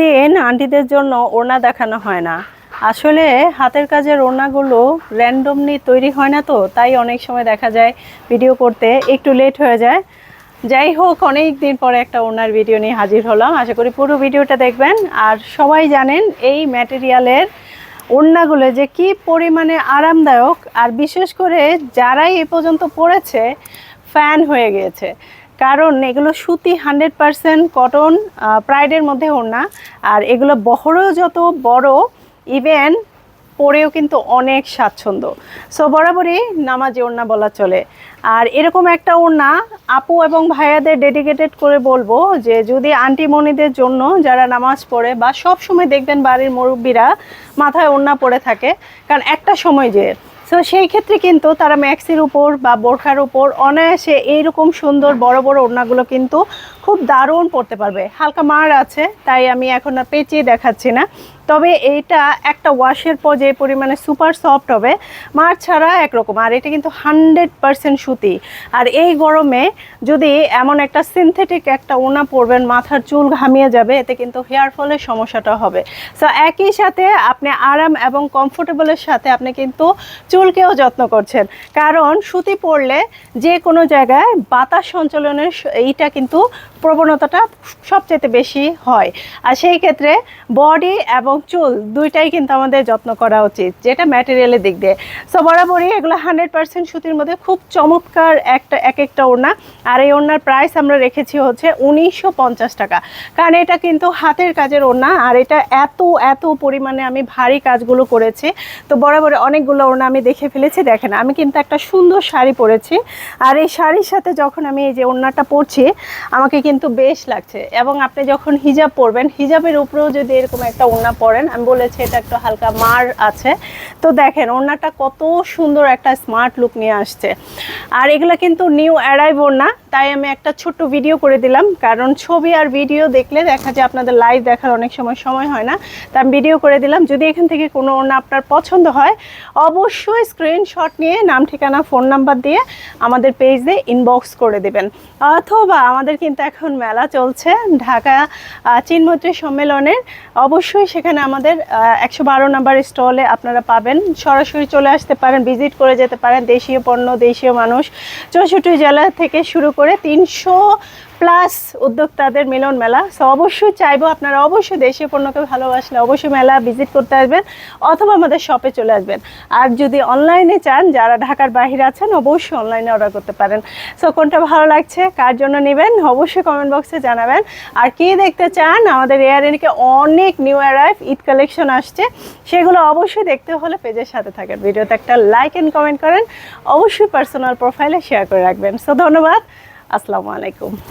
দিন আন্টিদের জন্য ওড়না দেখানো হয় না। আসলে হাতের কাজের ওড়নাগুলো র্যান্ডমলি তৈরি হয় না তো, তাই অনেক সময় দেখা যায় ভিডিও করতে একটু লেট হয়ে যায়। যাই হোক, অনেক দিন পরে একটা ওড়নার ভিডিও নিয়ে হাজির হলাম। আশা করি পুরো ভিডিওটা দেখবেন। আর সবাই জানেন এই ম্যাটেরিয়ালের ওড়নাগুলো যে কি পরিমাণে আরামদায়ক, আর বিশেষ করে যারাই এ পর্যন্ত পড়েছে ফ্যান হয়ে গিয়েছে। কারণ এগুলো সুতি হান্ড্রেড পারসেন্ট কটন প্রাইডের মধ্যে ওড়না আর এগুলো বহরও যত বড় ইভেন পরেও কিন্তু অনেক স্বাচ্ছন্দ্য। সো বরাবরই নামাজি ওড়না বলা চলে। আর এরকম একটা ওড়না আপু এবং ভাইয়াদের ডেডিকেটেড করে বলব যে, যদি আন্টি মনিদের জন্য যারা নামাজ পড়ে বা সব সময় দেখবেন বাড়ির মুরব্বীরা মাথায় ওড়না পড়ে থাকে, কারণ একটা সময় যে সো সেই ক্ষেত্রে কিন্তু তারা ম্যাক্সির উপর বা বোরখার উপর অনায়াসে এইরকম সুন্দর বড় বড় ওড়নাগুলো কিন্তু খুব দারুণ পড়তে পারবে। হালকা মার আছে, তাই আমি এখন আর পেঁচিয়ে দেখাচ্ছি না। তবে এইটা একটা ওয়াশের পর যে পরিমাণে সুপার সফট হবে, মার ছাড়া একরকম। আর এটা কিন্তু হান্ড্রেড পারসেন্ট সুতি। আর এই গরমে যদি এমন একটা সিনথেটিক একটা ওনা পরবেন, মাথার চুল ঘামিয়ে যাবে, এতে কিন্তু হেয়ার ফলের সমস্যাটা হবে। সো একই সাথে আপনি আরাম এবং কমফোর্টেবলের সাথে আপনি কিন্তু চুলকেও যত্ন করছেন। কারণ সুতি পরলে যে কোনো জায়গায় বাতাস সঞ্চালনের এইটা কিন্তু প্রবণতাটা সবচেয়ে বেশি হয়। আর সেই ক্ষেত্রে বডি এবং চুল দুইটাই কিন্তু আমাদের যত্ন করা উচিত, যেটা ম্যাটেরিয়ালের দিক দিয়ে। সো বরাবরই এগুলো হান্ড্রেড পার্সেন্ট সুতির মধ্যে খুব চমৎকার একটা, এক একটা ওড়না। আর এই ওড়নার প্রাইস আমরা রেখেছি হচ্ছে উনিশশো পঞ্চাশ টাকা। কারণ এটা কিন্তু হাতের কাজের ওড়না, আর এটা এত এত পরিমাণে আমি ভারী কাজগুলো করেছি। তো বরাবর অনেকগুলো ওড়না আমি দেখে ফেলেছি। দেখেন, আমি কিন্তু একটা সুন্দর শাড়ি পরেছি। আর এই শাড়ির সাথে যখন আমি এই যে ওড়নাটা পরছি, আমাকে কিন্তু বেশ লাগছে। এবং আপনি যখন হিজাব পরবেন, হিজাবের উপরেও যদি এরকম একটা ওড়না পরেন আমি বলেছি, এটা একটু হালকা মার আছে। তো দেখেন, ওড়নাটা কত সুন্দর একটা স্মার্ট লুক নিয়ে আসছে। আর এগুলো কিন্তু নিউ অ্যারাইভ না তাই আমি একটা ছোট্ট ভিডিও করে দিলাম। কারণ ছবি আর ভিডিও দেখলে দেখা যায় আপনাদের লাইভ দেখার অনেক সময় সময় হয় না। তা আমি ভিডিও করে দিলাম। যদি এখান থেকে কোনো ওড়না আপনার পছন্দ হয়, অবশ্যই স্ক্রিনশট নিয়ে নাম, ঠিকানা ফোন নাম্বার দিয়ে আমাদের পেজে ইনবক্স করে দেবেন। অথবা আমাদের কিন্তু এখন মেলা চলছে, ঢাকা চিনমৈত্রী সম্মেলনের। অবশ্যই সেখানে আমাদের একশো বারো নাম্বার স্টলে আপনারা পাবেন। সরাসরি চলে আসতে পারেন, ভিজিট করে যেতে পারেন। দেশীয় পণ্য, দেশীয় মানুষ। চৌষট্টি জেলা থেকে শুরু করে তিনশো প্লাস উদ্যোক্তাদের মিলন মেলা। সো অবশ্যই চাইব আপনারা অবশ্যই দেশীয় পণ্যকে ভালোবাসলে অবশ্যই মেলা ভিজিট করতে আসবেন অথবা আমাদের শপে চলে আসবেন। আর যদি অনলাইনে চান, যারা ঢাকার বাহিরে আছেন, অবশ্যই অনলাইনে অর্ডার করতে পারেন। সো কোনটা ভালো লাগছে, কার জন্য নেবেন, অবশ্যই কমেন্ট বক্সে জানাবেন। আর কি দেখতে চান, আমাদের এয়ার এয়ারএনকে অনেক নিউ অ্যারাইভ ঈদ কালেকশন আসছে। সেগুলো অবশ্যই দেখতে হলে পেজের সাথে থাকেন। ভিডিওতে একটা লাইক অ্যান্ড কমেন্ট করেন। অবশ্যই পার্সোনাল প্রোফাইলে শেয়ার করে রাখবেন। সো ধন্যবাদ। আসসালামু আলাইকুম।